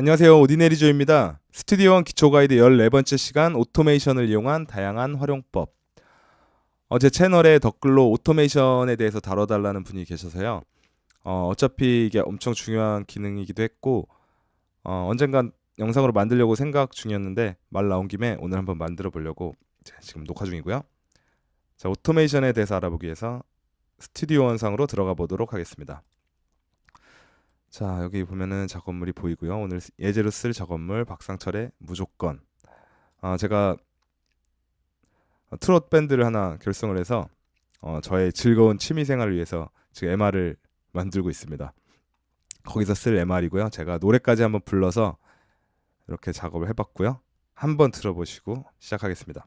안녕하세요. 오디네리조입니다. 스튜디오 원 기초 가이드 14번째 시간 오토메이션을 이용한 다양한 활용법. 어, 제 채널에 댓글로 오토메이션에 대해서 다뤄달라는 분이 계셔서요. 어, 어차피 이게 엄청 중요한 기능이기도 했고 어, 언젠간 영상으로 만들려고 생각 중이었는데 말 나온 김에 오늘 한번 만들어 보려고 자, 지금 녹화 중이고요. 자, 오토메이션에 대해서 알아보기 위해서 스튜디오 원상으로 들어가 보도록 하겠습니다. 자, 여기 보면은 작업물이 보이고요. 오늘 예제로 쓸 작업물 박상철의 무조건. 아, 제가 트롯 밴드를 하나 결성을 해서 어, 저의 즐거운 취미 생활을 위해서 지금 MR을 만들고 있습니다. 거기서 쓸 MR이고요. 제가 노래까지 한번 불러서 이렇게 작업을 해봤고요. 한번 들어보시고 시작하겠습니다.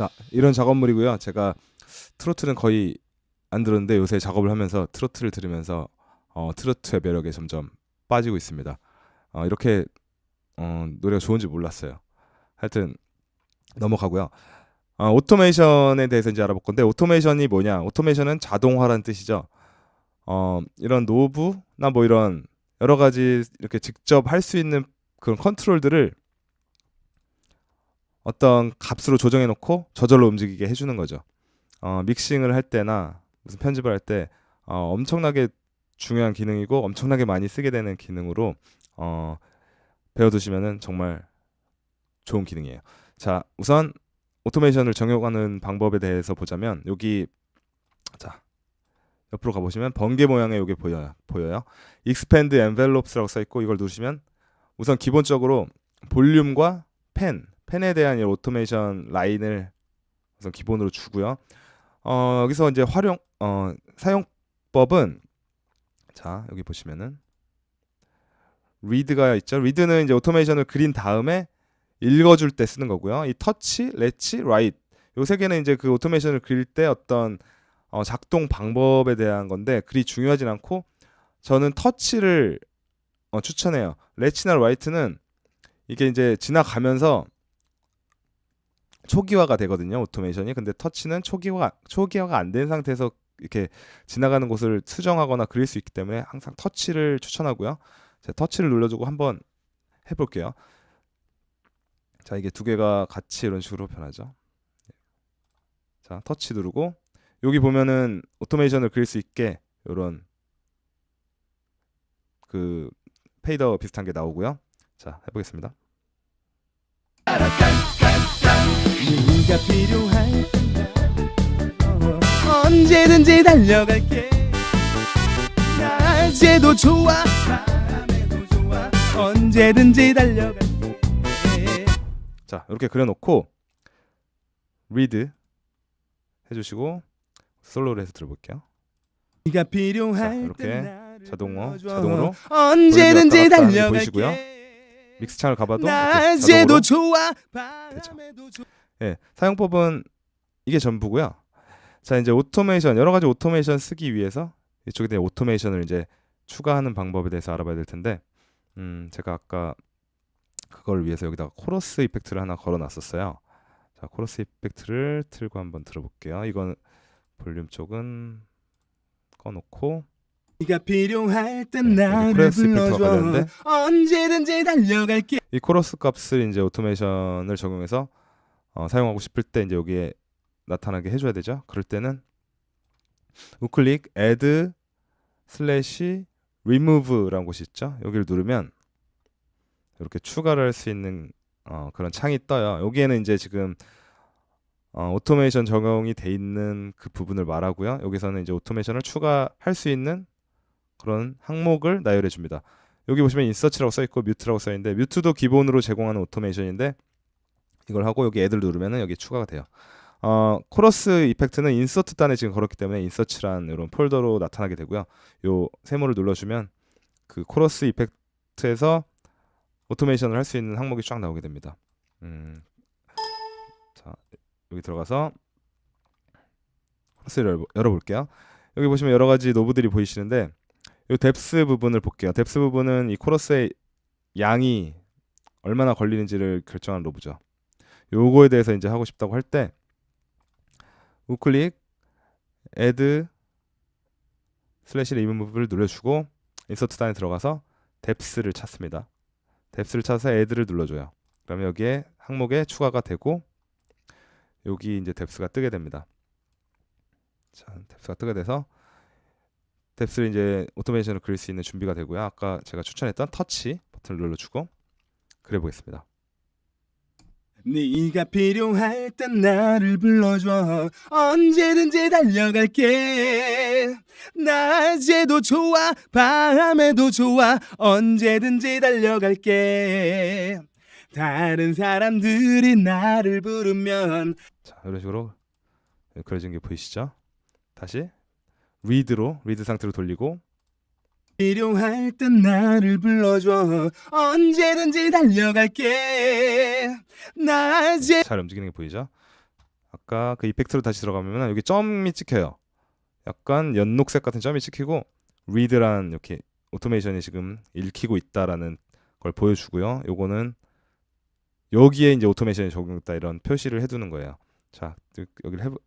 자, 이런 작업물이고요. 제가 트로트는 거의 안 들었는데 요새 작업을 하면서 트로트를 들으면서 어, 트로트의 매력에 점점 빠지고 있습니다. 어, 이렇게 어, 노래가 좋은지 몰랐어요. 하여튼 넘어가고요. 어, 오토메이션에 대해서 이제 알아볼 건데 오토메이션이 뭐냐? 오토메이션은 자동화라는 뜻이죠. 어, 이런 노브나 뭐 이런 여러 가지 이렇게 직접 할 수 있는 그런 컨트롤들을 어떤 값으로 조정해 놓고 저절로 움직이게 해주는 거죠. 어, 믹싱을 할 때나 무슨 편집을 할때 어, 엄청나게 중요한 기능이고 엄청나게 많이 쓰게 되는 기능으로 어, 배워두시면은 정말 좋은 기능이에요. 자, 우선 오토메이션을 적용하는 방법에 대해서 보자면 여기 자 옆으로 가보시면 번개 모양의 이게 보여요. 보여요. Expand Envelopes라고 써 있고 이걸 누르시면 우선 기본적으로 볼륨과 펜 펜에 대한 이 오토메이션 라인을 우선 기본으로 주고요. 어, 여기서 이제 활용 어, 사용법은 자 여기 보시면은 read가 있죠. read는 이제 오토메이션을 그린 다음에 읽어줄 때 쓰는 거고요. 이 touch, let's, write 요세 개는 이제 그 오토메이션을 그릴 때 어떤 어, 작동 방법에 대한 건데 그리 중요하진 않고 저는 터치를 어, 추천해요. let's나 write는 이게 이제 지나가면서 초기화가 되거든요 오토메이션이. 근데 터치는 초기화 초기화가 안 된 상태에서 이렇게 지나가는 곳을 수정하거나 그릴 수 있기 때문에 항상 터치를 추천하고요. 자, 터치를 눌러주고 한번 해볼게요. 자 이게 두 개가 같이 이런 식으로 변하죠. 자 터치 누르고 여기 보면은 오토메이션을 그릴 수 있게 이런 그 페이더 비슷한 게 나오고요. 자 해보겠습니다 네가 필요할 땐 언제든지 달려갈게 낮에도 좋아 밤에도 좋아 언제든지 달려갈게 자 이렇게 그려놓고 read 해주시고 솔로로 해서 들어볼게요. 네가 자, 필요할 이렇게 자동어. 자동으로 언제든지 볼륨이 왔다 갔다 하는 게 보이시고요. 달려갈게 믹스 창을 가봐도 이렇게 낮에도 자동으로 좋아. 밤에도 좋아 예, 사용법은 이게 전부고요. 자 이제 오토메이션 여러 가지 오토메이션 쓰기 위해서 이쪽에 대한 오토메이션을 이제 추가하는 방법에 대해서 알아봐야 될 텐데 음 제가 아까 그걸 위해서 여기다가 코러스 이펙트를 하나 걸어놨었어요. 자 코러스 이펙트를 틀고 한번 들어볼게요. 이건 볼륨 쪽은 꺼놓고 네가 필요할 땐 네, 나를 불러줘 언제든지 달려갈게 이 코러스 값을 이제 오토메이션을 적용해서 어, 사용하고 싶을 때 이제 여기에 나타나게 해줘야 되죠. 그럴 때는 우클릭 add 슬래시 remove라는 곳이 있죠. 여기를 누르면 이렇게 추가를 할 수 있는 어, 그런 창이 떠요. 여기에는 이제 지금 어, 오토메이션 적용이 돼 있는 그 부분을 말하고요. 여기서는 이제 오토메이션을 추가할 수 있는 그런 항목을 나열해 줍니다. 여기 보시면 인서치라고 써 있고 뮤트라고 써 있는데 뮤트도 기본으로 제공하는 오토메이션인데 이걸 하고 여기 애들 누르면은 여기 추가가 돼요. 어, 코러스 이펙트는 인서트 단에 지금 걸었기 때문에 인서치란 이런 폴더로 나타나게 되고요. 요 세모를 눌러주면 그 코러스 이펙트에서 오토메이션을 할 수 있는 항목이 쫙 나오게 됩니다. 음, 자 여기 들어가서 코러스를 열어, 열어볼게요. 여기 보시면 여러 가지 노브들이 보이시는데 이 뎁스 부분을 볼게요. 뎁스 부분은 이 코러스의 양이 얼마나 걸리는지를 결정하는 노브죠. 요거에 대해서 이제 하고 싶다고 할 때 우클릭 add 슬래시 리무브를 눌러주고 인서트 단에 들어가서 뎁스를 찾습니다. 뎁스를 찾아서 add를 눌러줘요. 그러면 여기에 항목에 추가가 되고 여기 이제 뎁스가 뜨게 됩니다. 자, 뎁스가 뜨게 돼서 뎁스를 이제 오토메이션을 그릴 수 있는 준비가 되고요. 아까 제가 추천했던 터치 버튼을 눌러주고 그려보겠습니다. 네가 필요할 땐 나를 불러줘. 언제든지 달려갈게. 낮에도 좋아 밤에도 좋아. 언제든지 달려갈게. 다른 사람들이 나를 부르면. 자, 이런 식으로 그려진 게 보이시죠? 다시 리드로 리드 상태로 돌리고 필요할 땐 나를 불러줘 언제든지 달려갈게 낮에 잘 움직이는 게 보이죠? 아까 그 이펙트로 다시 들어가면 여기 점이 찍혀요. 약간 연녹색 같은 점이 찍히고 리드란 이렇게 오토메이션이 지금 읽히고 있다라는 걸 보여주고요. 요거는 여기에 이제 오토메이션이 적용됐다 이런 표시를 해두는 거예요. 자 여기를 해보,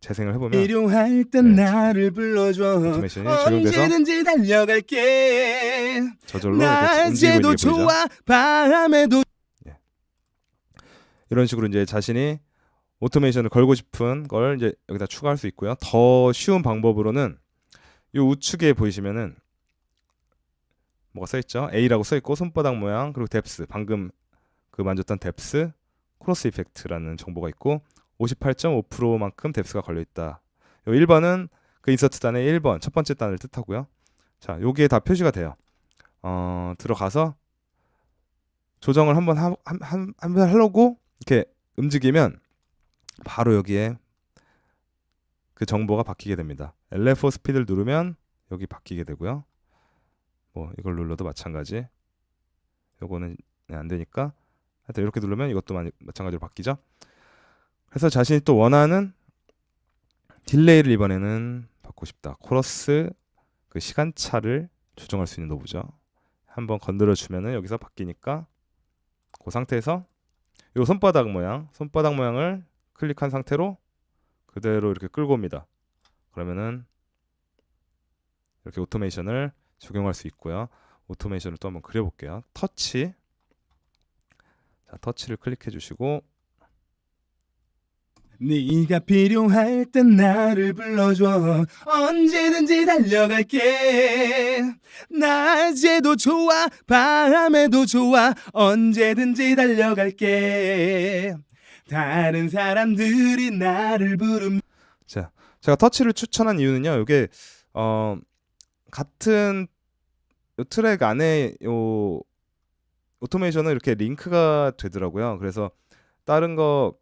재생을 해보면 필요할 땐 네. 나를 불러줘 언제든지 달려갈게 저절로 낮에도? 좋아 밤에도 이런 식으로 이제 자신이 오토메이션을 걸고 싶은 걸 이제 여기다 추가할 수 있고요. 더 쉬운 방법으로는 이 우측에 보이시면은 뭐가 써 있죠? A라고 써 있고 손바닥 모양 그리고 뎁스 방금 그 만졌던 뎁스 크로스 이펙트라는 정보가 있고 58.5%만큼 뎁스가 걸려 있다. 요 1번은 그 인서트 단의 1번 첫 번째 단을 뜻하고요. 자, 여기에 다 표시가 돼요. 어, 들어가서 조정을 한번 한번 하려고 이렇게 움직이면 바로 여기에 그 정보가 바뀌게 됩니다. LF4 스피드를 누르면 여기 바뀌게 되고요. 뭐 이걸 눌러도 마찬가지. 요거는 네, 안 되니까 하여튼 이렇게 누르면 이것도 마- 마찬가지로 바뀌죠. 그래서 자신이 또 원하는 딜레이를 이번에는 받고 싶다. 코러스 그 시간차를 조정할 수 있는 노브죠. 한번 건드려 주면은 여기서 바뀌니까 그 상태에서 요 손바닥 모양, 손바닥 모양을 클릭한 상태로 그대로 이렇게 끌고 옵니다. 그러면은 이렇게 오토메이션을 적용할 수 있고요. 오토메이션을 또 한번 그려볼게요. 터치. 자, 터치를 클릭해 주시고 네가 필요할 땐 나를 불러줘 언제든지 달려갈게 낮에도 좋아 밤에도 좋아 언제든지 달려갈게 다른 사람들이 나를 부르면 자, 제가 터치를 추천한 이유는요. 이게 어 같은 요 트랙 안에 요 오토메이션은 이렇게 링크가 되더라고요. 그래서 다른 거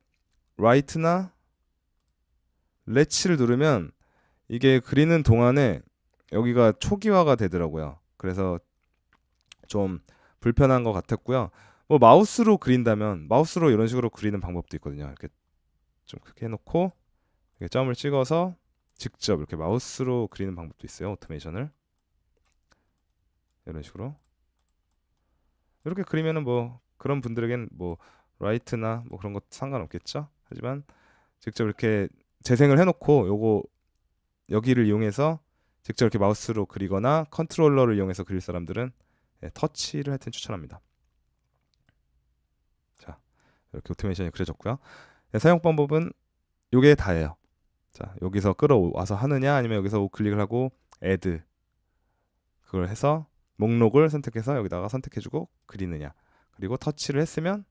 라이트나 레치를 누르면 이게 그리는 동안에 여기가 초기화가 되더라고요. 그래서 좀 불편한 것 같았고요. 뭐 마우스로 그린다면 마우스로 이런 식으로 그리는 방법도 있거든요. 이렇게 좀 크게 해놓고 이렇게 점을 찍어서 직접 이렇게 마우스로 그리는 방법도 있어요. 오토메이션을 이런 식으로 이렇게 그리면은 뭐 그런 분들에겐 뭐 라이트나 뭐 그런 것 상관없겠죠. 하지만 직접 이렇게 재생을 해놓고 요거 여기를 이용해서 직접 이렇게 마우스로 그리거나 컨트롤러를 이용해서 그릴 사람들은 예, 터치를 하여튼 추천합니다. 자 이렇게 오토메이션이 그려졌고요. 예, 사용 방법은 요게 다예요. 자 여기서 끌어와서 하느냐 아니면 여기서 우클릭을 하고 add 그걸 해서 목록을 선택해서 여기다가 선택해주고 그리느냐 그리고 터치를 했으면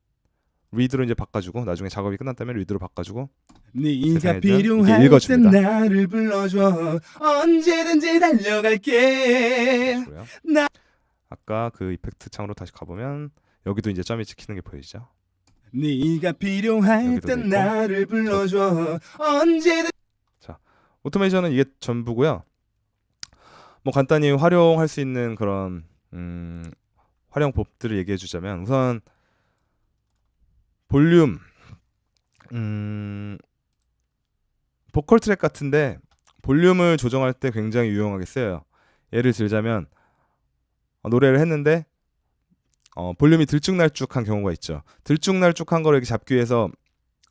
리드로 이제 바꿔주고 나중에 작업이 끝났다면 리드로 바꿔주고 네가 필요할 읽어줍니다. 나를 불러줘 언제든지 달려갈게 그고요. 나- 아까 그 이펙트 창으로 다시 가보면 여기도 이제 점이 찍히는 게 보이죠. 네가 필요할 여기도 있고. 나를 불러줘 언제든 오토메이션은 이게 전부고요. 뭐 간단히 활용할 수 있는 그런 음, 활용법들을 얘기해 주자면 우선 볼륨 음, 보컬 트랙 같은데 볼륨을 조정할 때 굉장히 유용하게 쓰여요. 예를 들자면 어, 노래를 했는데 어, 볼륨이 들쭉날쭉한 경우가 있죠. 들쭉날쭉한 거를 이렇게 잡기 위해서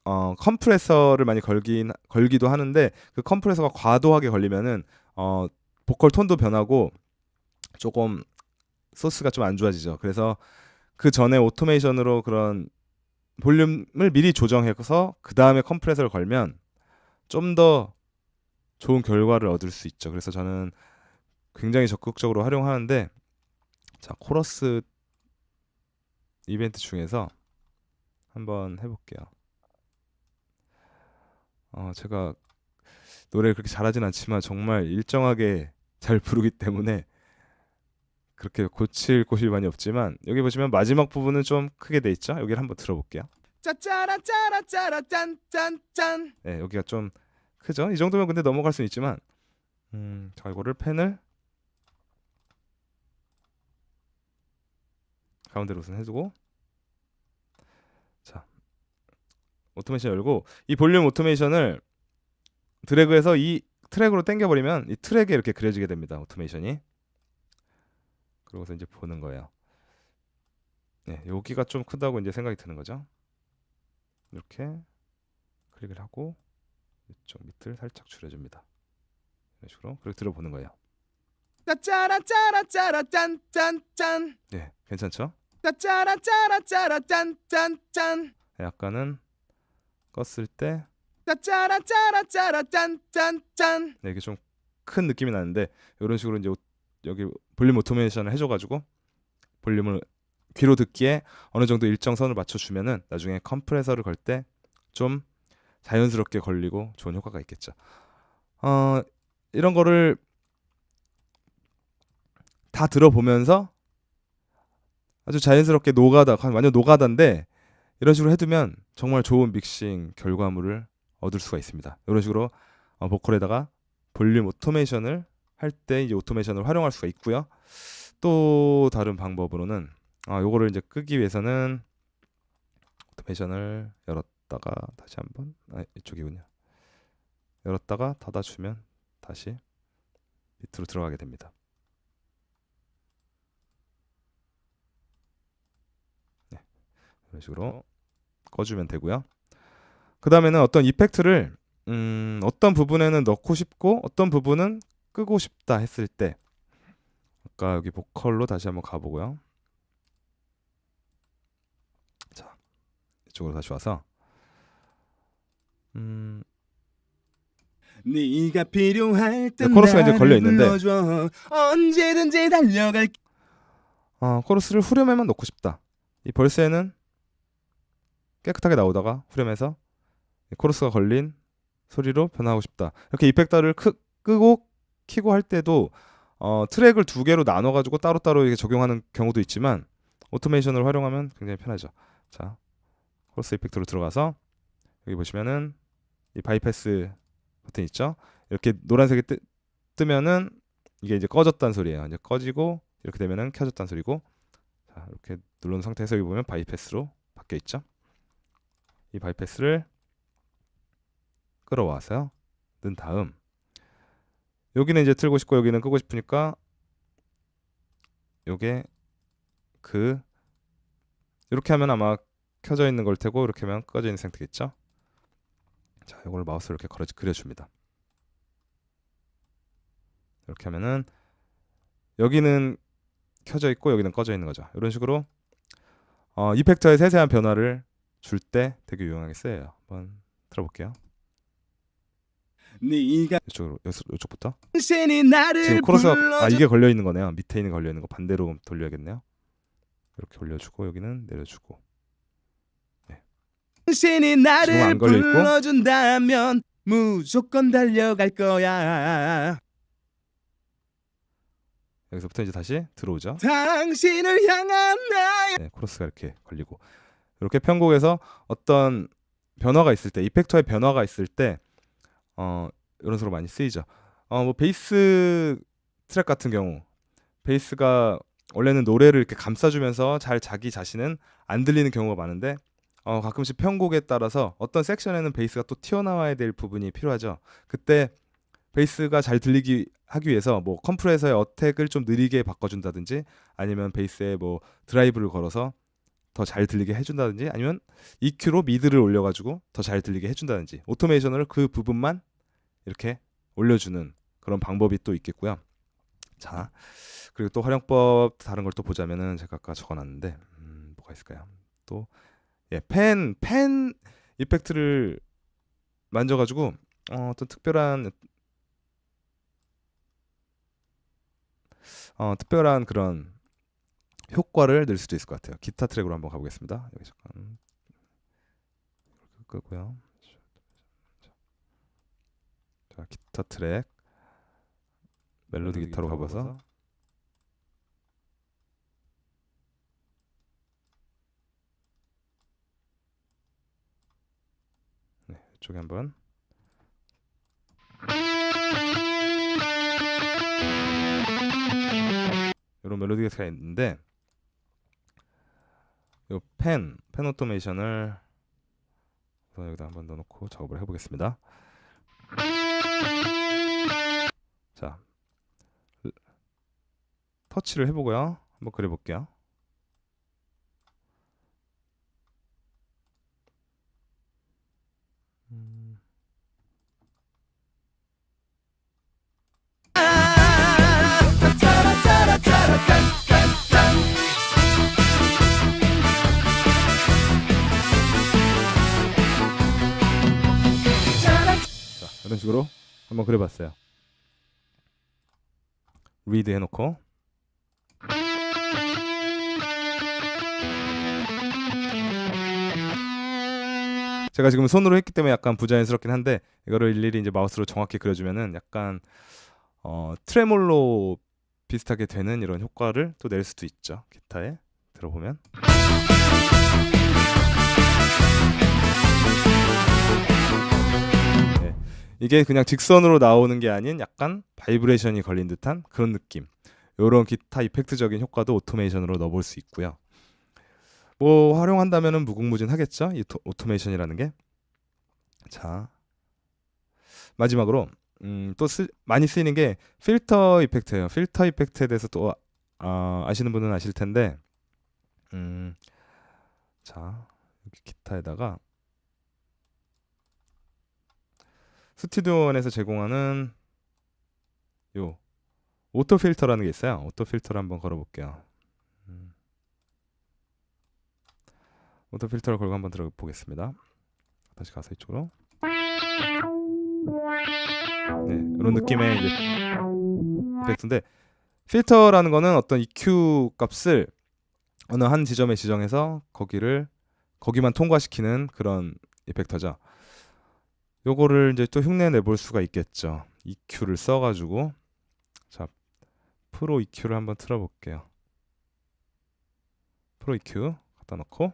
어, 컴프레서를 많이 걸긴 걸기도 하는데 그 컴프레서가 과도하게 걸리면은 어, 보컬 톤도 변하고 조금 소스가 좀 안 좋아지죠. 그래서 그 전에 오토메이션으로 그런 볼륨을 미리 조정해서 그 다음에 컴프레서를 걸면 좀 더 좋은 결과를 얻을 수 있죠. 그래서 저는 굉장히 적극적으로 활용하는데 자 코러스 이벤트 중에서 한번 해볼게요. 어 제가 노래를 그렇게 잘하진 않지만 정말 일정하게 잘 부르기 때문에 그렇게 고칠 곳이 많이 없지만 여기 보시면 마지막 부분은 좀 크게 돼 있죠. 여기를 한번 들어볼게요. 짜짜라 짜라 짜라 짠짠짠 네, 여기가 좀 크죠. 이 정도면 근데 넘어갈 수는 있지만 음, 자 이거를 펜을 가운데로 우선 해두고 자 오토메이션 열고 이 볼륨 오토메이션을 드래그해서 이 트랙으로 당겨버리면 이 트랙에 이렇게 그려지게 됩니다. 오토메이션이 그러고서 이제 보는 거예요. 네, 여기가 좀 크다고 이제 생각이 드는 거죠. 이렇게 클릭을 하고 이쪽 밑을 살짝 줄여줍니다. 이런 식으로 그리고 들어보는 거예요. 짜짜라 짜라 짜라 짠짠짠 네, 괜찮죠? 짜짜라 짜라 짜라 짠짠짠 약간은 껐을 때 짜짜라 짜라 짜라 짠짠짠 네, 이게 좀 큰 느낌이 나는데 이런 식으로 이제 오- 여기 볼륨 오토메이션을 해줘가지고 볼륨을 귀로 듣기에 어느 정도 일정 선을 맞춰주면은 나중에 컴프레서를 걸 때 좀 자연스럽게 걸리고 좋은 효과가 있겠죠. 어, 이런 거를 다 들어보면서 아주 자연스럽게 노가다, 완전 노가다인데 이런 식으로 해두면 정말 좋은 믹싱 결과물을 얻을 수가 있습니다. 이런 식으로 어, 보컬에다가 볼륨 오토메이션을 할 때 이제 오토메이션을 활용할 수가 있고요. 또 다른 방법으로는 아 요거를 이제 끄기 위해서는 오토메이션을 열었다가 다시 한번 아 이쪽이군요. 열었다가 닫아주면 다시 밑으로 들어가게 됩니다. 네, 이런 식으로 꺼주면 되고요. 그 다음에는 어떤 이펙트를 음, 어떤 부분에는 넣고 싶고 어떤 부분은 끄고 싶다 했을 때 아까 여기 보컬로 다시 한번 가보고요. 자 이쪽으로 다시 와서 음, 네가 필요할 때 네, 코러스가 이제 걸려 있는데. 언제든지 달려갈 어, 코러스를 후렴에만 넣고 싶다. 이 벌스에는 깨끗하게 나오다가 후렴에서 이 코러스가 걸린 소리로 변화하고 싶다. 이렇게 이펙터를 크, 끄고 키고 할 때도 어, 트랙을 두 개로 나눠 가지고 따로따로 이렇게 적용하는 경우도 있지만 오토메이션을 활용하면 굉장히 편하죠. 자, 코러스 이펙터로 들어가서 여기 보시면은 이 바이패스 버튼 있죠? 이렇게 노란색이 뜨, 뜨면은 이게 이제 꺼졌다는 소리예요. 이제 꺼지고 이렇게 되면은 켜졌다는 소리고 자 이렇게 누른 상태에서 여기 보면 바이패스로 바뀌어 있죠. 이 바이패스를 끌어와서요. 넣은 다음 여기는 이제 틀고 싶고 여기는 끄고 싶으니까 요게 그 이렇게 하면 아마 켜져 있는 걸 테고 이렇게 하면 꺼져 있는 상태겠죠. 자, 이걸 마우스로 이렇게 걸어 그려줍니다. 이렇게 하면은 여기는 켜져 있고 여기는 꺼져 있는 거죠. 이런 식으로 어, 이펙터의 세세한 변화를 줄 때 되게 유용하게 쓰여요. 한번 들어볼게요. 네가 이쪽으로 요- 이쪽부터. 당신이 나를 지금 코러스가 아 불러줘 이게 걸려 있는 거네요. 밑에 있는 거 걸려 있는 거 반대로 돌려야겠네요. 이렇게 올려주고 여기는 내려주고. 당신이 지금 나를 안 걸려 있고. 불러준다면 무조건 달려갈 거야 여기서부터 이제 다시 들어오죠. 당신을 향한 나의 네, 코러스가 이렇게 걸리고 이렇게 편곡에서 어떤 변화가 있을 때 이펙터의 변화가 있을 때 어, 이런 식으로 많이 쓰이죠. 어, 뭐 베이스 트랙 같은 경우 베이스가 원래는 노래를 이렇게 감싸주면서 잘 자기 자신은 안 들리는 경우가 많은데 어, 가끔씩 편곡에 따라서 어떤 섹션에는 베이스가 또 튀어나와야 될 부분이 필요하죠. 그때 베이스가 잘 들리기 하기 위해서 뭐 컴프레서의 어택을 좀 느리게 바꿔준다든지 아니면 베이스에 뭐 드라이브를 걸어서 더 잘 들리게 해준다든지 아니면 EQ로 미드를 올려가지고 더 잘 들리게 해준다든지 오토메이션으로 그 부분만 이렇게 올려주는 그런 방법이 또 있겠고요. 자 그리고 또 활용법 다른 걸 또 보자면은 제가 아까 적어놨는데 음, 뭐가 있을까요? 또 예, 펜, 펜 이펙트를 만져가지고 어, 어떤 특별한 어, 특별한 그런 효과를 낼 수도 있을 것 같아요. 기타 트랙으로 한번 가보겠습니다. 여기 잠깐 끄고요. 자, 기타 트랙 멜로디 기타로 가봐서 네, 이쪽에 한번 이런 멜로디가 있는데 이 펜, 펜 오토메이션을 우선 여기다 한번 넣어놓고 작업을 해보겠습니다. 자, 르- 터치를 해보고요. 한번 그려볼게요. 식으로 한번 그려봤어요. 리드 해놓고. 제가 지금 손으로 했기 때문에 약간 부자연스럽긴 한데 이거를 일일이 이제 마우스로 정확히 그려주면은 약간 어, 트레몰로 비슷하게 되는 이런 효과를 또 낼 수도 있죠. 기타에 들어보면 이게 그냥 직선으로 나오는 게 아닌 약간 바이브레이션이 걸린 듯한 그런 느낌. 이런 기타 이펙트적인 효과도 오토메이션으로 넣어볼 수 있고요. 뭐 활용한다면은 무궁무진하겠죠? 이 토- 오토메이션이라는 게 자 마지막으로 음, 또 쓰, 많이 쓰이는 게 필터 이펙트예요. 필터 이펙트에 대해서 또 아, 아시는 분은 아실 텐데, 음, 자 기타에다가 스튜디오 원에서 제공하는 요 오토 필터라는 게 있어요. 오토 필터를 한번 걸어볼게요. 음. 오토 필터를 걸고 한번 들어보겠습니다. 다시 가서 이쪽으로. 네, 이런 느낌의 이제 이펙트인데 필터라는 거는 어떤 EQ 값을 어느 한 지점에 지정해서 거기를 거기만 통과시키는 그런 이펙터죠. 요거를 이제 또 흉내 내볼 수가 있겠죠. EQ를 써가지고 자 프로 EQ를 한번 틀어볼게요. 프로 EQ 갖다 놓고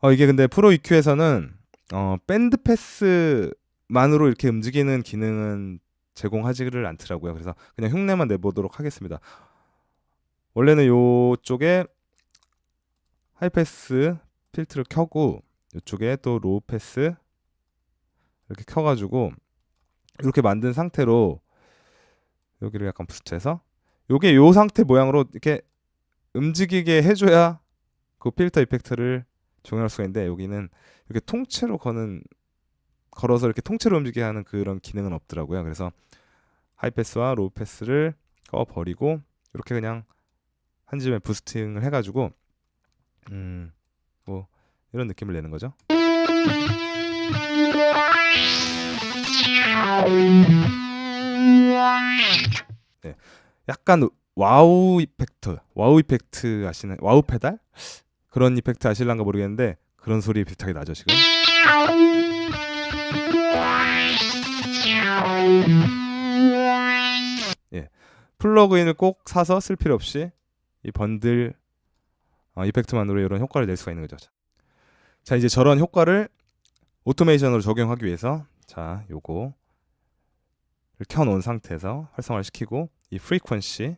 어 이게 근데 프로 EQ에서는 어 밴드 패스만으로 이렇게 움직이는 기능은 제공하지를 않더라고요. 그래서 그냥 흉내만 내보도록 하겠습니다. 원래는 요쪽에 하이패스 필트를 켜고 이쪽에 또 로우 패스 이렇게 켜가지고 이렇게 만든 상태로 여기를 약간 부스트해서 요게 요 상태 모양으로 이렇게 움직이게 해줘야 그 필터 이펙트를 적용할 수가 있는데 여기는 이렇게 통째로 거는 걸어서 이렇게 통째로 움직이게 하는 그런 기능은 없더라고요. 그래서 하이패스와 로우 패스를 꺼 버리고 이렇게 그냥 한 집에 부스팅을 해가지고 음뭐 이런 느낌을 내는 거죠. 네, 약간 와우 이펙트, 와우 이펙트 아시는 와우 페달 그런 이펙트 아실란가 모르겠는데 그런 소리 비슷하게 나죠 지금. 예, 플러그인을 꼭 사서 쓸 필요 없이 이 번들 어, 이펙트만으로 이런 효과를 낼 수가 있는 거죠. 자 이제 저런 효과를 오토메이션으로 적용하기 위해서 자 요거를 켜놓은 상태에서 활성화를 시키고 이 frequency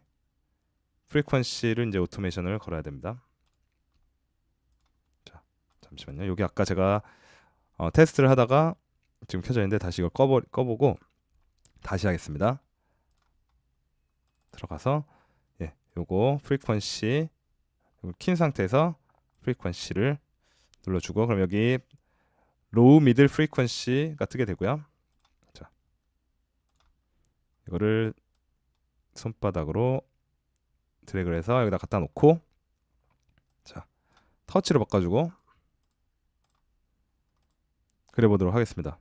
frequency를 이제 오토메이션을 걸어야 됩니다. 자, 잠시만요. 여기 아까 제가 어, 테스트를 하다가 지금 켜져 있는데 다시 이걸 꺼보, 꺼보고 다시 하겠습니다. 들어가서 예, 요거 요거 킨 상태에서 frequency를 눌러주고 그럼 여기 low, middle frequency가 뜨게 되고요. 자, 이거를 손바닥으로 드래그를 해서 여기다 갖다 놓고 자 터치로 바꿔주고 그래 보도록 하겠습니다.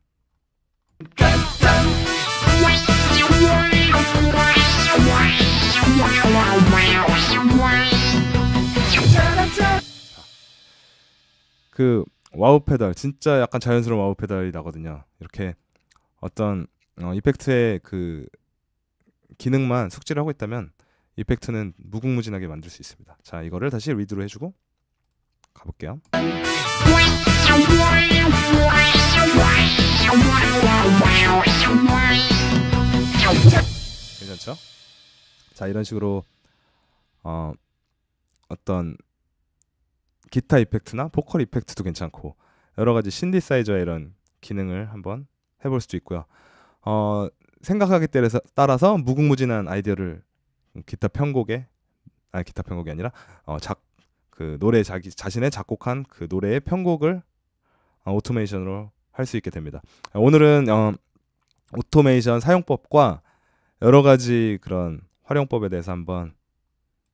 그 와우 페달 진짜 약간 자연스러운 와우 페달이 나거든요. 이렇게 어떤 어, 이펙트의 그 기능만 숙지를 하고 있다면 이펙트는 무궁무진하게 만들 수 있습니다. 자 이거를 다시 리드로 해주고 가볼게요. 괜찮죠? 자 이런 식으로 어, 어떤 기타 이펙트나 보컬 이펙트도 괜찮고 여러 가지 신디사이저의 이런 기능을 한번 해볼 수도 있고요. 어, 생각하기 따라서, 따라서 무궁무진한 아이디어를 기타 편곡에 아니 기타 편곡이 아니라 어, 작 그 노래 자기 자신의 작곡한 그 노래의 편곡을 어, 오토메이션으로 할 수 있게 됩니다. 오늘은 어, 오토메이션 사용법과 여러 가지 그런 활용법에 대해서 한번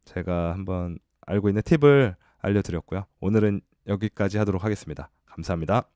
제가 한번 알고 있는 팁을 알려드렸고요. 오늘은 여기까지 하도록 하겠습니다. 감사합니다.